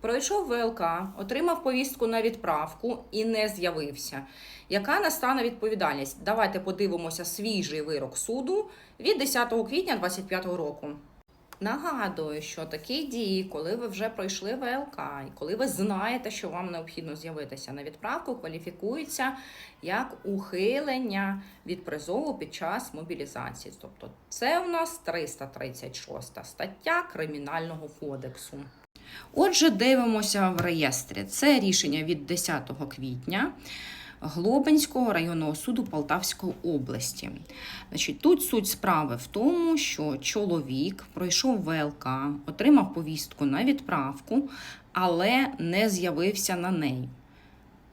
пройшов ВЛК, отримав повістку на відправку і не з'явився. Яка настане відповідальність? Давайте подивимося свіжий вирок суду від 10 квітня 2025 року. Нагадую, що такі дії, коли ви вже пройшли ВЛК, і коли ви знаєте, що вам необхідно з'явитися на відправку, кваліфікуються як ухилення від призову під час мобілізації. Тобто, це у нас 336 стаття Кримінального кодексу. Отже, дивимося в реєстрі. Це рішення від 10 квітня. Глобинського районного суду Полтавської області. Значить, тут суть справи в тому, що чоловік пройшов ВЛК, отримав повістку на відправку, але не з'явився на неї.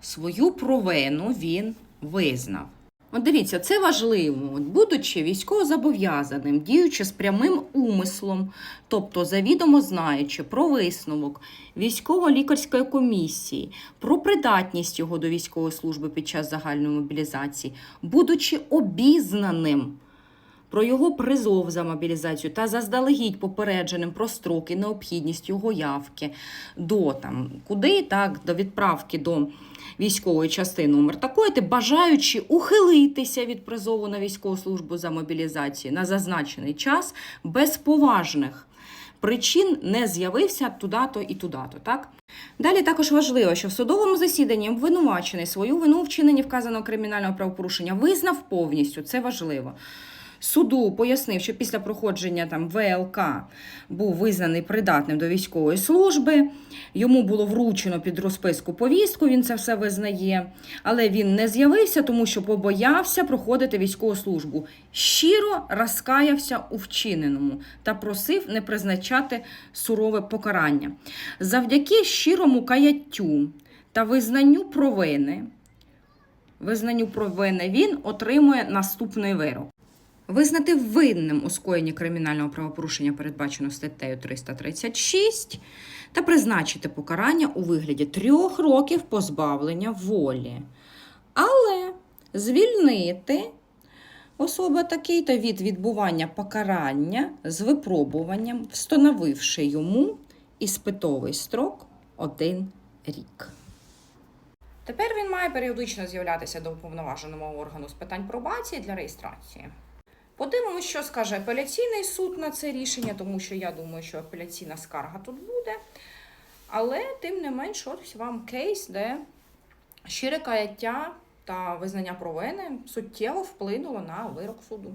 Свою провину він визнав. От дивіться, це важливо. От, будучи військовозобов'язаним, діючи з прямим умислом, тобто завідомо знаючи про висновок військово-лікарської комісії, про придатність його до військової служби під час загальної мобілізації, будучи обізнаним про його призов за мобілізацію та заздалегідь попередженим про строки, необхідність його явки до там куди так до відправки до військової частини номер такої, ти бажаючи ухилитися від призову на військову службу за мобілізацію на зазначений час без поважних. Причин не з'явився туди-то і туди-то, так? Далі також важливо, що в судовому засіданні обвинувачений свою вину в вчиненні вказаного кримінального правопорушення визнав повністю. Це важливо. Суду пояснив, що після проходження там ВЛК був визнаний придатним до військової служби. Йому було вручено під розписку повістку, він це все визнає. Але він не з'явився, тому що побоявся проходити військову службу. Щиро розкаявся у вчиненому та просив не призначати сурове покарання. Завдяки щирому каяттю та визнанню провини, визнанню провини він отримує наступний вирок. Визнати винним у скоєнні кримінального правопорушення передбачено статтею 336 та призначити покарання у вигляді трьох років позбавлення волі. Але звільнити особа такий-то від відбування покарання з випробуванням, встановивши йому іспитовий строк один рік. Тепер він має періодично з'являтися до уповноваженого органу з питань пробації для реєстрації. Подивимось, що скаже апеляційний суд на це рішення, тому що я думаю, що апеляційна скарга тут буде. Але, тим не менш, ось вам кейс, де щире каяття та визнання провини суттєво вплинуло на вирок суду.